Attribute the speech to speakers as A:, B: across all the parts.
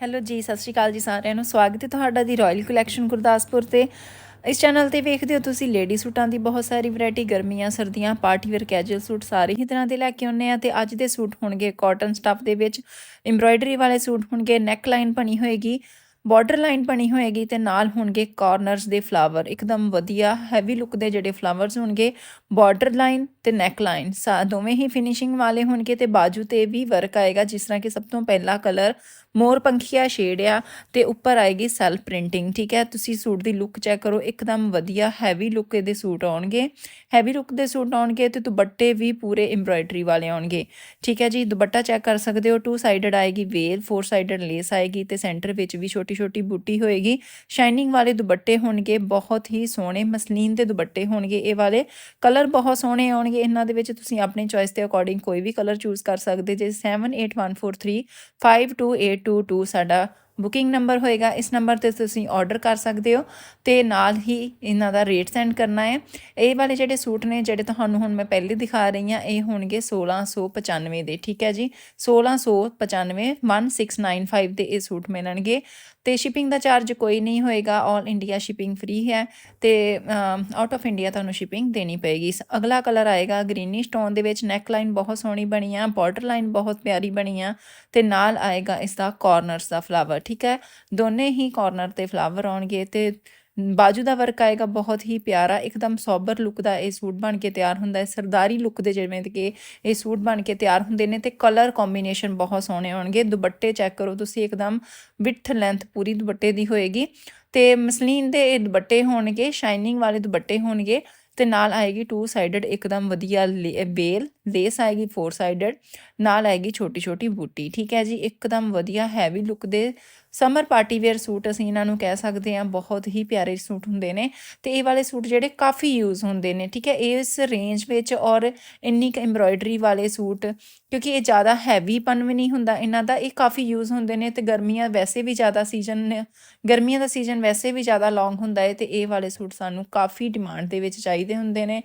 A: Hello ਜੀ, ਸਤਿ ਸ਼੍ਰੀ ਅਕਾਲ ਜੀ ਸਾਰਿਆਂ ਨੂੰ। ਸਵਾਗਤ ਹੈ ਤੁਹਾਡਾ ਦੀ ਰਾਇਲ ਕਲੈਕਸ਼ਨ ਗੁਰਦਾਸਪੁਰ ਤੇ। ਇਸ ਚੈਨਲ ਤੇ ਵੇਖਦੇ ਹੋ ਤੁਸੀਂ ਲੇਡੀ ਸੂਟਾਂ ਦੀ ਬਹੁਤ ਸਾਰੀ ਵੈਰਾਈਟੀ ਗਰਮੀਆਂ, ਸਰਦੀਆਂ ਪਾਰਟੀ ਵੇਅਰ ਕੈਜੂਅਲ ਸੂਟ ਸਾਰੇ ਹੀ ਤਰ੍ਹਾਂ ਦੇ ਲੈ ਕੇ ਆਉਂਦੇ ਆ ਤੇ ਅੱਜ ਦੇ ਸੂਟ ਹੋਣਗੇ ਕਾਟਨ ਸਟੱਫ ਦੇ ਵਿੱਚ। ਐਮਬ੍ਰਾਇਡਰੀ ਵਾਲੇ ਸੂਟ ਹੋਣਗੇ ਨੈਕ ਲਾਈਨ ਬਣੀ ਹੋਏਗੀ ਬਾਰਡਰ ਲਾਈਨ ਬਣੀ ਹੋਏਗੀ ਤੇ ਨਾਲ ਹੋਣਗੇ ਕਾਰਨਰਸ ਦੇ ਫਲਾਵਰ ਇੱਕਦਮ ਵਧੀਆ ਹੈਵੀ ਲੁੱਕ ਦੇ ਜਿਹੜੇ ਫਲਾਵਰਸ ਹੋਣਗੇ ਬਾਰਡਰ ਲਾਈਨ ਤੇ ਨੈਕ ਲਾਈਨ ਸਾ, ਦੋਵੇਂ ਹੀ ਫਿਨਿਸ਼ਿੰਗ ਵਾਲੇ ਹੋਣਗੇ ਤੇ ਬਾਜੂ ਤੇ ਵੀ ਵਰਕ ਆਏਗਾ, ਜਿਸ ਤਰ੍ਹਾਂ ਕਿ ਸਭ ਤੋਂ ਪਹਿਲਾ ਕਲਰ ਮੋਰ ਪੰਖੀਆ ਸ਼ੇਡ ਆ ਤੇ ਉੱਪਰ ਆਏਗੀ ਸੈਲਫ ਪ੍ਰਿੰਟਿੰਗ ਠੀਕ ਹੈ? ਤੁਸੀਂ ਸੂਟ ਦੀ ਲੁੱਕ ਚੈੱਕ ਕਰੋ, ਇੱਕਦਮ ਵਧੀਆ ਹੈਵੀ ਲੁੱਕ ਇਹਦੇ ਸੂਟ ਆਉਣਗੇ। ਹੈਵੀ ਲੁੱਕ ਦੇ ਸੂਟ ਆਉਣਗੇ ਤੇ ਦੁਪੱਟੇ ਵੀ ਪੂਰੇ ਐਮਬ੍ਰਾਇਡਰੀ ਵਾਲੇ ਆਉਣਗੇ, ਠੀਕ ਹੈ ਜੀ? ਦੁਪੱਟਾ ਚੈੱਕ ਕਰ ਸਕਦੇ ਹੋ ਟੂ ਸਾਈਡਡ ਆਏਗੀ ਵੇਲ ਫੋਰ ਸਾਈਡਡ ਲੇਸ ਆਏਗੀ ਤੇ ਸੈਂਟਰ ਵਿੱਚ ਵੀ ਛੋਟੀ ਛੋਟੀ ਬੂਟੀ ਹੋਏਗੀ। ਸ਼ਾਈਨਿੰਗ ਵਾਲੇ ਦੁਪੱਟੇ ਹੋਣਗੇ, ਬਹੁਤ ਹੀ ਸੋਹਣੇ, ਮਸਲੀਨ ਦੇ ਦੁਪੱਟੇ ਹੋਣਗੇ ਇਹ ਵਾਲੇ। ਕਲਰ ਬਹੁਤ ਸੋਹਣੇ ਆਉਣਗੇ ਇਹਨਾਂ ਦੇ ਵਿੱਚ, ਤੁਸੀਂ ਆਪਣੀ ਚੋਇਸ ਦੇ ਅਕੋਰਡਿੰਗ ਕੋਈ ਵੀ ਕਲਰ ਚੂਜ਼ ਕਰ ਸਕਦੇ ਜੇ 78143 528222 ਸਾਡਾ ਬੁਕਿੰਗ ਨੰਬਰ ਹੋਏਗਾ। ਇਸ ਨੰਬਰ ਤੇ ਤੁਸੀਂ ਆਰਡਰ ਕਰ ਸਕਦੇ ਹੋ ਤੇ ਨਾਲ ਹੀ ਇਹਨਾਂ ਦਾ ਰੇਟ ਸੈਂਡ ਕਰਨਾ ਹੈ। ਇਹ ਵਾਲੇ ਜਿਹੜੇ ਸੂਟ ਨੇ, ਜਿਹੜੇ ਤੁਹਾਨੂੰ ਹੁਣ ਮੈਂ ਪਹਿਲੇ ਦਿਖਾ ਰਹੀ ਹਾਂ, ਇਹ ਹੋਣਗੇ 1695 ਦੇ, ਠੀਕ ਹੈ ਜੀ? 1695 1695 ਦੇ ਇਹ ਸੂਟ ਮਿਲਣਗੇ। ਤੇ ਸ਼ਿਪਿੰਗ ਦਾ ਚਾਰਜ ਕੋਈ ਨਹੀਂ ਹੋਏਗਾ ਆਲ ਇੰਡੀਆ ਸ਼ਿਪਿੰਗ ਫ੍ਰੀ ਹੈ ਤੇ ਆਊਟ ਆਫ ਇੰਡੀਆ ਤੁਹਾਨੂੰ ਸ਼ਿਪਿੰਗ ਦੇਣੀ ਪਏਗੀ। ਅਗਲਾ ਕਲਰ ਆਏਗਾ ਗ੍ਰੀਨਿਸ਼ ਟੋਨ ਦੇ ਵਿੱਚ ਨੈਕ ਲਾਈਨ ਬਹੁਤ ਸੋਹਣੀ ਬਣੀ ਆ ਬਾਰਡਰ ਲਾਈਨ ਬਹੁਤ ਪਿਆਰੀ ਬਣੀ ਆ ਤੇ ਨਾਲ ਆਏਗਾ ਇਸ ਦਾ ਕਾਰਨਰਸ ਦਾ ਫਲਾਵਰ ਠੀਕ ਹੈ? ਦੋਨੇ ਹੀ ਕਾਰਨਰ ਤੇ ਫਲਾਵਰ ਆਉਣਗੇ ਤੇ ਬਾਜੂ ਦਾ ਵਰਕ ਆਏਗਾ, ਬਹੁਤ ਹੀ ਪਿਆਰਾ, ਇੱਕਦਮ ਸੋਬਰ ਲੁੱਕ ਦਾ ਇਹ ਸੂਟ ਬਣ ਕੇ ਤਿਆਰ ਹੁੰਦਾ ਹੈ। ਸਰਦਾਰੀ ਲੁੱਕ ਦੇ ਜਿਵੇਂ ਕਿ ਇਹ ਸੂਟ ਬਣ ਕੇ ਤਿਆਰ ਹੁੰਦੇ ਨੇ ਤੇ ਕਲਰ ਕੰਬੀਨੇਸ਼ਨ ਬਹੁਤ ਸੋਹਣੇ ਹੋਣਗੇ ਦੁਪੱਟੇ ਚੈੱਕ ਕਰੋ ਤੁਸੀਂ, ਇੱਕਦਮ ਵਿਡਥ ਲੈਂਥ ਪੂਰੀ ਦੁਪੱਟੇ ਦੀ ਹੋਏਗੀ ਤੇ ਮਸਲੀਨ ਦੇ ਇਹ ਦੁਪੱਟੇ ਹੋਣਗੇ ਸ਼ਾਈਨਿੰਗ ਵਾਲੇ ਦੁਪੱਟੇ ਹੋਣਗੇ ਤੇ ਨਾਲ ਆਏਗੀ ਟੂ ਸਾਈਡਡ ਇੱਕਦਮ ਵਧੀਆ ਬੇਲ ਲੇਸ ਆਏਗੀ ਫੋਰ ਸਾਈਡਡ ਨਾਲ ਆਏਗੀ ਛੋਟੀ ਛੋਟੀ ਬੂਟੀ। ਠੀਕ ਹੈ ਜੀ, ਇੱਕਦਮ ਵਧੀਆ ਹੈਵੀ ਲੁੱਕ ਦੇ ਸਮਰ ਪਾਰਟੀ ਵੇਅਰ ਸੂਟ ਅਸੀਂ ਇਹਨਾਂ ਨੂੰ ਕਹਿ ਸਕਦੇ ਹਾਂ, ਬਹੁਤ ਹੀ ਪਿਆਰੇ ਸੂਟ ਹੁੰਦੇ ਨੇ ਤੇ ਇਹ ਵਾਲੇ ਸੂਟ ਜਿਹੜੇ ਕਾਫੀ ਯੂਜ਼ ਹੁੰਦੇ ਨੇ, ਠੀਕ ਹੈ? ਇਸ ਰੇਂਜ ਵਿੱਚ ਔਰ ਇੰਨੀ ਕੁ ਐਮਬ੍ਰਾਇਡਰੀ ਵਾਲੇ ਸੂਟ ਕਿਉਂਕਿ ਇਹ ਜ਼ਿਆਦਾ ਹੈਵੀ ਪਨ ਵੀ ਨਹੀਂ ਹੁੰਦਾ, ਇਹਨਾਂ ਦਾ ਇਹ ਕਾਫੀ ਯੂਜ਼ ਹੁੰਦੇ ਨੇ ਤੇ ਗਰਮੀਆਂ ਵੈਸੇ ਵੀ ਜ਼ਿਆਦਾ ਸੀਜ਼ਨ ਗਰਮੀਆਂ ਦਾ ਸੀਜ਼ਨ ਵੈਸੇ ਵੀ ਜ਼ਿਆਦਾ ਲੌਂਗ ਹੁੰਦਾ ਹੈ ਤੇ ਇਹ ਵਾਲੇ ਸੂਟ ਸਾਨੂੰ ਕਾਫੀ ਡਿਮਾਂਡ ਦੇ ਵਿੱਚ ਚਾਹੀਦੇ ਹੁੰਦੇ ਨੇ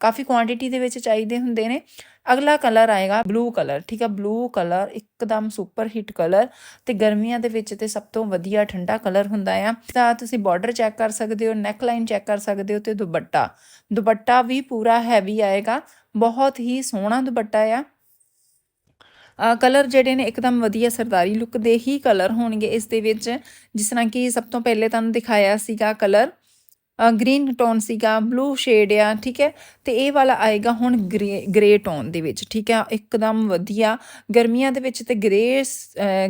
A: ਕਾਫੀ ਕੁਆਂਟੀਟੀ ਦੇ ਵਿੱਚ ਚਾਹੀਦੇ ਹੁੰਦੇ ਨੇ। ਅਗਲਾ ਕਲਰ ਆਏਗਾ ਬਲੂ ਕਲਰ, ਠੀਕ ਹੈ ਬਲੂ ਕਲਰ ਇੱਕਦਮ ਸੁਪਰ ਹਿੱਟ ਕਲਰ ਤੇ ਗਰਮੀਆਂ ਦੇ ਵਿੱਚ ਤੇ ਸਭ ਤੋਂ ਵਧੀਆ ਠੰਡਾ ਕਲਰ ਹੁੰਦਾ ਆ। ਤਾਂ ਤੁਸੀਂ ਬਾਰਡਰ ਚੈੱਕ ਕਰ ਸਕਦੇ ਹੋ ਨੈਕ ਲਾਈਨ ਚੈੱਕ ਕਰ ਸਕਦੇ ਹੋ ਤੇ ਦੁਪੱਟਾ। ਦੁਪੱਟਾ ਵੀ ਪੂਰਾ ਹੈਵੀ ਆਏਗਾ, ਬਹੁਤ ਹੀ ਸੋਹਣਾ ਦੁਪੱਟਾ ਆ। ਕਲਰ ਜਿਹੜੇ ਨੇ ਇੱਕਦਮ ਵਧੀਆ ਸਰਦਾਰੀ ਲੁੱਕ ਦੇ ਹੀ ਕਲਰ ਹੋਣਗੇ ਇਸ ਦੇ ਵਿੱਚ, ਜਿਸ ਤਰ੍ਹਾਂ ਕਿ ਸਭ ਤੋਂ ਪਹਿਲੇ ਤੁਹਾਨੂੰ ਦਿਖਾਇਆ ਸੀਗਾ ਕਲਰ ਗ੍ਰੀਨ ਟੋਨ ਸੀਗਾ ਬਲੂ ਸ਼ੇਡ ਆ, ਠੀਕ ਹੈ? ਤੇ ਇਹ ਵਾਲਾ ਆਏਗਾ ਹੁਣ ਗ੍ਰੇ ਗ੍ਰੇ ਟੋਨ ਦੇ ਵਿੱਚ, ਠੀਕ ਹੈ? ਇੱਕਦਮ ਵਧੀਆ। ਗਰਮੀਆਂ ਦੇ ਵਿੱਚ ਤੇ ਗ੍ਰੇ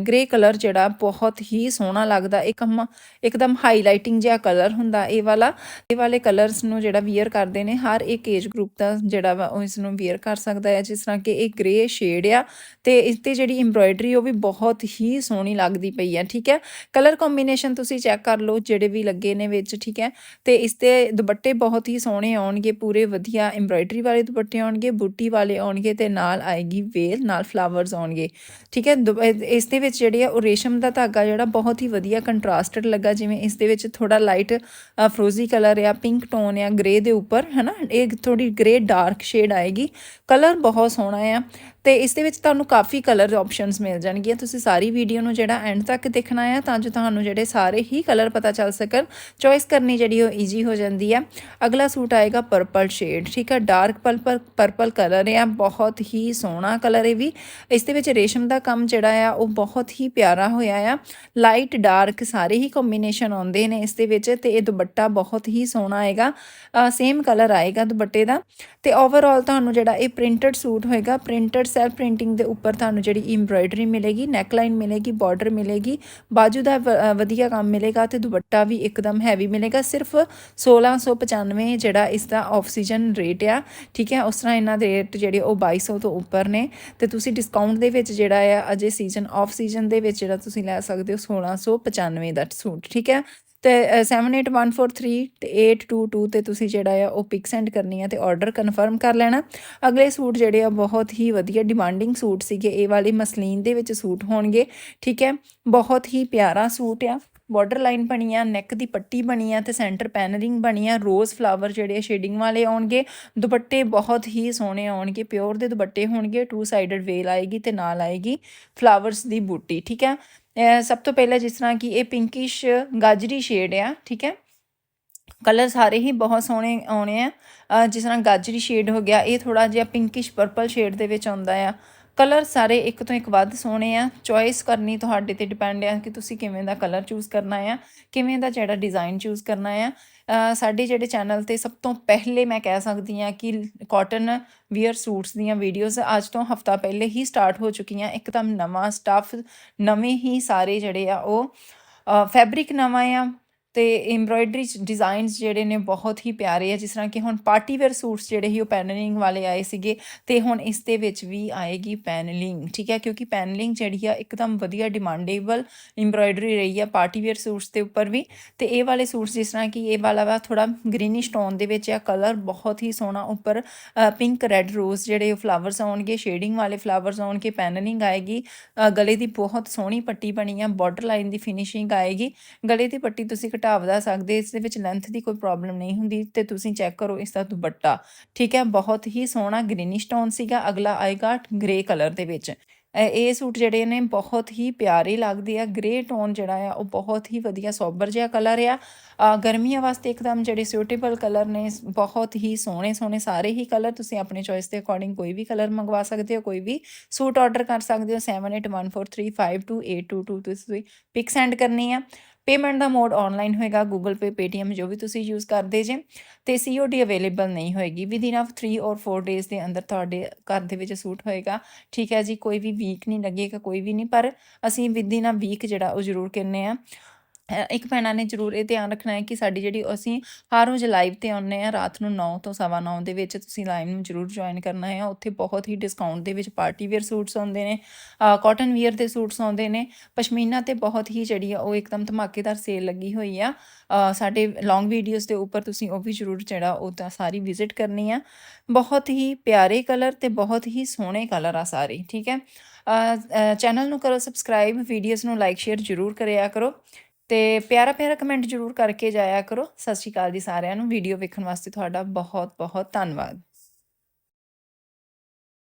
A: ਗ੍ਰੇ ਕਲਰ ਜਿਹੜਾ ਬਹੁਤ ਹੀ ਸੋਹਣਾ ਲੱਗਦਾ। ਇੱਕਮ, ਇੱਕਦਮ ਹਾਈਲਾਈਟਿੰਗ ਜਿਹਾ ਕਲਰ ਹੁੰਦਾ ਇਹ ਵਾਲਾ। ਇਹ ਵਾਲੇ ਕਲਰਸ ਨੂੰ ਜਿਹੜਾ ਵੀਅਰ ਕਰਦੇ ਨੇ, ਹਰ ਇੱਕ ਏਜ ਗਰੁੱਪ ਦਾ ਜਿਹੜਾ ਵਾ, ਉਹ ਇਸ ਨੂੰ ਵੀਅਰ ਕਰ ਸਕਦਾ ਹੈ। ਜਿਸ ਤਰ੍ਹਾਂ ਕਿ ਇਹ ਗ੍ਰੇ ਸ਼ੇਡ ਆ, ਤੇ ਇਸ ਤੇ ਜਿਹੜੀ ਐਮਬ੍ਰਾਇਡਰੀ ਉਹ ਵੀ ਬਹੁਤ ਹੀ ਸੋਹਣੀ ਲੱਗਦੀ ਪਈ ਆ ਠੀਕ ਹੈ? ਕਲਰ ਕੰਬੀਨੇਸ਼ਨ ਤੁਸੀਂ ਚੈੱਕ ਕਰ ਲਓ, ਜਿਹੜੇ ਵੀ ਲੱਗੇ ਨੇ ਵਿੱਚ, ਠੀਕ ਹੈ? ਤੇ ਇਸ ਤੇ ਦੁਪੱਟੇ ਬਹੁਤ ਹੀ ਸੋਹਣੇ ਆਉਣਗੇ, ਪੂਰੇ ਵਧੀਆ ਐਮਬ੍ਰਾਇਡਰੀ ਵਾਲੇ ਦੁਪੱਟੇ ਆਉਣਗੇ, ਬੂਟੀ ਵਾਲੇ ਆਉਣਗੇ ਤੇ ਨਾਲ ਆਏਗੀ ਵੇਲ, ਨਾਲ ਫਲਾਵਰਸ ਆਉਣਗੇ। ਠੀਕ ਹੈ ਇਸ ਦੇ ਵਿੱਚ ਜਿਹੜੀ ਆ ਉਹ ਰੇਸ਼ਮ ਦਾ ਧਾਗਾ ਜਿਹੜਾ ਬਹੁਤ ਹੀ ਵਧੀਆ ਕੰਟਰਾਸਟਡ ਲੱਗਾ, ਜਿਵੇਂ ਇਸ ਦੇ ਵਿੱਚ ਥੋੜਾ ਲਾਈਟ ਫਰੋਜ਼ੀ ਕਲਰ ਆ ਪਿੰਕ ਟੋਨ ਆ ਗ੍ਰੇ ਦੇ ਉੱਪਰ, ਹੈਨਾ? ਇਹ ਥੋੜੀ ਗ੍ਰੇ ਡਾਰਕ ਸ਼ੇਡ ਆਏਗੀ। ਕਲਰ ਬਹੁਤ ਸੋਹਣਾ ਆ। ਤੇ ਇਸ ਦੇ ਵਿੱਚ ਤੁਹਾਨੂੰ ਕਾਫੀ ਕਲਰ ਆਪਸ਼ਨਸ ਮਿਲ ਜਾਣਗੀਆਂ। ਤੁਸੀਂ ਸਾਰੀ ਵੀਡੀਓ ਨੂੰ ਜਿਹੜਾ ਐਂਡ ਤੱਕ ਦੇਖਣਾ ਹੈ ਤਾਂ ਜੋ ਤੁਹਾਨੂੰ ਜਿਹੜੇ ਸਾਰੇ ਹੀ ਕਲਰ ਪਤਾ ਚੱਲ ਸਕਣ। ਚੋਇਸ ਕਰਨੀ ਜਿਹੜੀ ਉਹ ਈਜ਼ੀ ਹੋ ਜਾਂਦੀ ਹੈ ਅਗਲਾ ਸੂਟ ਆਏਗਾ ਪਰਪਲ ਸ਼ੇਡ ਠੀਕ ਹੈ ਡਾਰਕ ਪਰਪਲ ਪਰਪਲ ਕਲਰ ਹੈ ਬਹੁਤ ਹੀ ਸੋਹਣਾ ਕਲਰ ਹੈ ਵੀ। ਇਸ ਦੇ ਵਿੱਚ ਰੇਸ਼ਮ ਦਾ ਕੰਮ ਜਿਹੜਾ ਆ, ਉਹ ਬਹੁਤ ਹੀ ਪਿਆਰਾ ਹੋਇਆ ਆ। ਲਾਈਟ ਡਾਰਕ ਸਾਰੇ ਹੀ ਕੰਬੀਨੇਸ਼ਨ ਆਉਂਦੇ ਨੇ ਇਸ ਦੇ ਵਿੱਚ ਤੇ ਇਹ ਦੁਪੱਟਾ ਬਹੁਤ ਹੀ ਸੋਹਣਾ ਆਏਗਾ। ਸੇਮ ਕਲਰ ਆਏਗਾ ਦੁਪੱਟੇ ਦਾ। ਤੇ ਓਵਰਆਲ ਤੁਹਾਨੂੰ ਜਿਹੜਾ ਇਹ ਪ੍ਰਿੰਟਡ ਸੂਟ ਹੋਏਗਾ ਪ੍ਰਿੰਟਡ ਸੈਲਫ ਪ੍ਰਿੰਟਿੰਗ ਦੇ ਉੱਪਰ ਤੁਹਾਨੂੰ ਜਿਹੜੀ ਐਮਬ੍ਰਾਇਡਰੀ ਮਿਲੇਗੀ ਨੈਕ ਲਾਈਨ ਮਿਲੇਗੀ ਬਾਰਡਰ ਮਿਲੇਗੀ, ਬਾਜੂ ਦਾ ਵਧੀਆ ਕੰਮ ਮਿਲੇਗਾ ਤੇ ਦੁਪੱਟਾ ਵੀ ਇੱਕਦਮ ਹੈਵੀ ਮਿਲੇਗਾ। ਸਿਰਫ 1695 ਜਿਹੜਾ ਇਸ ਦਾ ਆਫ ਸੀਜ਼ਨ ਰੇਟ ਆ, ਠੀਕ ਹੈ, ਉਸ ਤਰ੍ਹਾਂ ਇਹਨਾਂ ਦੇ ਰੇਟ ਜਿਹੜੇ ਉਹ 2200 ਤੋਂ ਉੱਪਰ ਨੇ। ਤੇ ਤੁਸੀਂ ਡਿਸਕਾਊਂਟ ਦੇ ਵਿੱਚ ਜਿਹੜਾ ਆ, ਅਜੇ ਸੀਜ਼ਨ ਆਫ ਸੀਜ਼ਨ ਦੇ ਵਿੱਚ ਜਿਹੜਾ ਤੁਸੀਂ ਲੈ ਸਕਦੇ ਹੋ 1695 ਦਾ ਸੂਟ, ਠੀਕ ਹੈ। ਤੇ 78143 ਤੇ 822 ਤੇ ਤੁਸੀਂ ਜਿਹੜਾ ਆ ਉਹ ਪਿਕ ਸੈਂਡ ਕਰਨੀ ਆ ਤੇ ਆਰਡਰ ਕਨਫਰਮ ਕਰ ਲੈਣਾ। ਅਗਲੇ ਸੂਟ ਜਿਹੜੇ ਆ ਬਹੁਤ ਹੀ ਵਧੀਆ ਡਿਮਾਂਡਿੰਗ ਸੂਟ ਸੀਗੇ, ਇਹ ਵਾਲੇ ਮਸਲੀਨ ਦੇ ਵਿੱਚ ਸੂਟ ਹੋਣਗੇ, ਠੀਕ ਹੈ? ਬਹੁਤ ਹੀ ਪਿਆਰਾ ਸੂਟ ਆ ਬਾਰਡਰ ਲਾਈਨ ਬਣੀ ਆ ਨੈਕ ਦੀ ਪੱਟੀ ਬਣੀ ਆ ਤੇ ਸੈਂਟਰ ਪੈਨਲਿੰਗ ਬਣੀ ਆ ਰੋਜ਼ ਫਲਾਵਰ ਜਿਹੜੇ ਸ਼ੇਡਿੰਗ ਵਾਲੇ ਆਉਣਗੇ, ਦੁਪੱਟੇ ਬਹੁਤ ਹੀ ਸੋਹਣੇ ਆਉਣਗੇ ਪਿਓਰ ਦੇ ਦੁਪੱਟੇ ਹੋਣਗੇ ਟੂ ਸਾਈਡਡ ਵੇਲ ਆਏਗੀ ਤੇ ਨਾਲ ਆਏਗੀ ਫਲਾਵਰਸ ਦੀ ਬੂਟੀ, ਠੀਕ ਹੈ? ਸਭ ਤੋਂ ਪਹਿਲਾਂ ਜਿਸ ਤਰ੍ਹਾਂ ਕਿ ਇਹ ਪਿੰਕਿਸ਼ ਗਾਜਰੀ ਸ਼ੇਡ ਆ, ਠੀਕ ਹੈ? ਕਲਰ ਸਾਰੇ ਹੀ ਬਹੁਤ ਸੋਹਣੇ ਆਉਣੇ ਆ। ਜਿਸ ਤਰ੍ਹਾਂ ਗਾਜਰੀ ਸ਼ੇਡ ਹੋ ਗਿਆ, ਇਹ ਥੋੜਾ ਜਿਹਾ ਪਿੰਕਿਸ਼ ਪਰਪਲ ਸ਼ੇਡ ਦੇ ਵਿੱਚ ਆਉਂਦਾ ਆ। ਕਲਰ ਸਾਰੇ ਇੱਕ ਤੋਂ ਇੱਕ ਵੱਧ ਸੋਹਣੇ ਆ। ਚੋਇਸ ਕਰਨੀ ਤੁਹਾਡੇ ਤੇ ਡਿਪੈਂਡ ਆ ਕਿ ਤੁਸੀਂ ਕਿਵੇਂ ਦਾ ਕਲਰ ਚੂਜ਼ ਕਰਨਾ ਆ, ਕਿਵੇਂ ਦਾ ਜਿਹੜਾ ਡਿਜ਼ਾਈਨ ਚੂਜ਼ ਕਰਨਾ ਆ। ਸਾਡੇ ਜਿਹੜੇ ਚੈਨਲ ਤੇ ਸਭ ਤੋਂ ਪਹਿਲੇ ਮੈਂ ਕਹਿ ਸਕਦੀ ਹਾਂ ਕਿ ਕਾਟਨ ਵੀਅਰ ਸੂਟਸ ਦੀਆਂ ਵੀਡੀਓਜ਼ ਅੱਜ ਤੋਂ ਹਫਤਾ ਪਹਿਲੇ ਹੀ ਸਟਾਰਟ ਹੋ ਚੁੱਕੀਆਂ। ਇੱਕਦਮ ਨਵਾਂ ਸਟੱਫ ਨਵੇਂ ਹੀ ਸਾਰੇ ਜਿਹੜੇ ਆ ਉਹ ਫੈਬਰਿਕ ਨਵਾਂ ਆ। ਤੇ ਐਮਬ੍ਰੋਇਡਰੀ ਡਿਜ਼ਾਈਨਸ ਜਿਹੜੇ ਨੇ ਬਹੁਤ ਹੀ ਪਿਆਰੇ ਆ, ਜਿਸ ਤਰ੍ਹਾਂ ਕਿ ਹੁਣ ਪਾਰਟੀ ਵੇਅਰ ਸੂਟਸ ਜਿਹੜੇ ਹੀ ਉਹ ਪੈਨਲਿੰਗ ਵਾਲੇ ਆਏ ਸੀਗੇ ਤੇ ਹੁਣ ਇਸ ਦੇ ਵਿੱਚ ਵੀ ਆਏਗੀ ਪੈਨਲਿੰਗ ਠੀਕ ਹੈ? ਕਿਉਂਕਿ ਪੈਨਲਿੰਗ ਜਿਹੜੀ ਆ ਇੱਕਦਮ ਵਧੀਆ ਡਿਮਾਂਡੇਬਲ ਐਮਬ੍ਰੋਇਡਰੀ ਰਹੀ ਆ ਪਾਰਟੀ ਵੇਅਰ ਸੂਟਸ ਦੇ ਉੱਪਰ ਵੀ। ਤੇ ਇਹ ਵਾਲੇ ਸੂਟਸ ਜਿਸ ਤਰ੍ਹਾਂ ਕਿ ਇਹ ਵਾਲਾ ਵਾ ਥੋੜਾ ਗ੍ਰੀਨਿਸ਼ ਟੋਨ ਦੇ ਵਿੱਚ ਆ ਕਲਰ ਬਹੁਤ ਹੀ ਸੋਹਣਾ ਉੱਪਰ ਪਿੰਕ ਰੈੱਡ ਰੋਜ਼ ਜਿਹੜੇ ਫਲਾਵਰਸ ਆਉਣਗੇ ਸ਼ੇਡਿੰਗ ਵਾਲੇ ਫਲਾਵਰਸ ਆਉਣਗੇ ਪੈਨਲਿੰਗ ਆਏਗੀ। ਗਲੇ ਦੀ ਬਹੁਤ ਸੋਹਣੀ ਪੱਟੀ ਬਣੀ ਆ ਬਾਰਡਰ ਲਾਈਨ ਦੀ ਫਿਨਿਸ਼ਿੰਗ ਆਏਗੀ। ਗਲੇ ਦੀ ਪੱਟੀ ਤੁਸੀਂ ਘਟਾ ਵਧਾ ਸਕਦੇ, ਇਸ ਦੇ ਵਿੱਚ ਲੈਂਥ ਦੀ ਕੋਈ ਪ੍ਰੋਬਲਮ ਨਹੀਂ ਹੁੰਦੀ ਤੇ ਤੁਸੀਂ ਚੈੱਕ ਕਰੋ ਇਸ ਦਾ ਦੁਪੱਟਾ। ਠੀਕ ਹੈ, ਬਹੁਤ ਹੀ ਸੋਹਣਾ ਗ੍ਰੀਨਿਸ਼ ਟੋਨ ਸੀਗਾ, ਅਗਲਾ ਆਏਗਾ ਗ੍ਰੇ ਕਲਰ ਦੇ ਵਿੱਚ। ਇਹ ਸੂਟ ਜਿਹੜੇ ਨੇ ਬਹੁਤ ਹੀ ਪਿਆਰੇ ਲੱਗਦੇ ਆ ਗ੍ਰੇ ਟੋਨ ਜਿਹੜਾ ਆ, ਉਹ ਬਹੁਤ ਹੀ ਵਧੀਆ ਸੋਬਰ ਜਿਹਾ ਕਲਰ ਆ। ਗਰਮੀਆਂ ਵਾਸਤੇ ਇੱਕਦਮ ਜਿਹੜੇ ਸੂਟੇਬਲ ਕਲਰ ਨੇ, ਬਹੁਤ ਹੀ ਸੋਹਣੇ ਸੋਹਣੇ ਸਾਰੇ ਹੀ ਕਲਰ ਤੁਸੀਂ ਆਪਣੀ ਚੋਇਸ ਦੇ ਅਕੋਰਡਿੰਗ ਕੋਈ ਵੀ ਕਲਰ ਮੰਗਵਾ ਸਕਦੇ ਹੋ, ਕੋਈ ਵੀ ਸੂਟ ਆਰਡਰ ਕਰ ਸਕਦੇ ਹੋ 7814352822 ਤੁਸੀਂ ਪਿਕ ਸੈਂਡ ਕਰਨੀ ਆ। ਪੇਮੈਂਟ ਦਾ ਮੋਡ ਆਨਲਾਈਨ ਹੋਏਗਾ ਗੂਗਲ ਪੇ ਪੇਟੀਐਮ ਜੋ ਵੀ ਤੁਸੀਂ ਯੂਜ਼ ਕਰਦੇ ਜੇ, ਤੇ ਸੀਓਡੀ ਅਵੇਲੇਬਲ ਨਹੀਂ ਹੋਏਗੀ। ਵਿਦਿਨ ਆਫ 3 ਔਰ 4 ਡੇਜ਼ ਦੇ ਅੰਦਰ ਤੁਹਾਡੇ ਘਰ ਦੇ ਵਿੱਚ ਸੂਟ ਹੋਏਗਾ। ਠੀਕ ਹੈ ਜੀ, ਕੋਈ ਵੀ ਵੀਕ ਨਹੀਂ ਲੱਗੇਗਾ, ਕੋਈ ਵੀ ਨਹੀਂ, ਪਰ ਅਸੀਂ ਵਿਦਿਨ ਆ ਵੀਕ ਜਿਹੜਾ ਉਹ ਜ਼ਰੂਰ ਕਹਿੰਨੇ ਆ ਇੱਕ ਭੈਣਾਂ ਨੇ ਜ਼ਰੂਰ ਇਹ ਧਿਆਨ ਰੱਖਣਾ ਹੈ ਕਿ ਸਾਡੀ ਜਿਹੜੀ ਅਸੀਂ ਹਰ ਰੋਜ਼ ਲਾਈਵ ਤੇ ਆਉਂਦੇ ਆ ਰਾਤ ਨੂੰ 9 ਤੋਂ ਸਵਾ 9 ਦੇ ਵਿੱਚ ਤੁਸੀਂ ਲਾਈਵ ਨੂੰ ਜ਼ਰੂਰ ਜੁਆਇਨ ਕਰਨਾ ਹੈ। ਉੱਥੇ ਬਹੁਤ ਹੀ ਡਿਸਕਾਊਂਟ ਦੇ ਵਿੱਚ ਪਾਰਟੀ ਵੇਅਰ ਸੂਟਸ ਆਉਂਦੇ ਨੇ ਕਾਟਨ ਵੀਅਰ ਦੇ ਸੂਟਸ ਆਉਂਦੇ ਨੇ। ਪਸ਼ਮੀਨਾ ਤੇ ਬਹੁਤ ਹੀ ਜਿਹੜੀ ਆ ਉਹ ਇੱਕਦਮ ਧਮਾਕੇਦਾਰ ਸੇਲ ਲੱਗੀ ਹੋਈ ਆ। ਸਾਡੇ ਲੌਂਗ ਵੀਡੀਓਜ਼ ਦੇ ਉੱਪਰ ਤੁਸੀਂ ਉਹ ਵੀ ਜ਼ਰੂਰ ਜਿਹੜਾ ਉਹ ਤਾਂ ਸਾਰੀ ਵਿਜ਼ਿਟ ਕਰਨੀ ਆ। ਬਹੁਤ ਹੀ ਪਿਆਰੇ ਕਲਰ ਤੇ ਬਹੁਤ ਹੀ ਸੋਹਣੇ ਕਲਰ ਆ ਸਾਰੇ, ਠੀਕ ਹੈ? ਚੈਨਲ ਨੂੰ ਕਰੋ ਸਬਸਕ੍ਰਾਈਬ ਵੀਡੀਓਜ਼ ਨੂੰ ਲਾਈਕ ਸ਼ੇਅਰ ਜ਼ਰੂਰ ਕਰਿਆ ਕਰੋ। ਤੇ ਪਿਆਰਾ ਪਿਆਰਾ ਕਮੈਂਟ ਜ਼ਰੂਰ ਕਰਕੇ ਜਾਇਆ ਕਰੋ। ਸਤਿ ਸ਼੍ਰੀ ਅਕਾਲ ਜੀ ਸਾਰਿਆਂ ਨੂੰ। ਵੀਡੀਓ ਵੇਖਣ ਵਾਸਤੇ ਤੁਹਾਡਾ ਬਹੁਤ ਬਹੁਤ ਧੰਨਵਾਦ।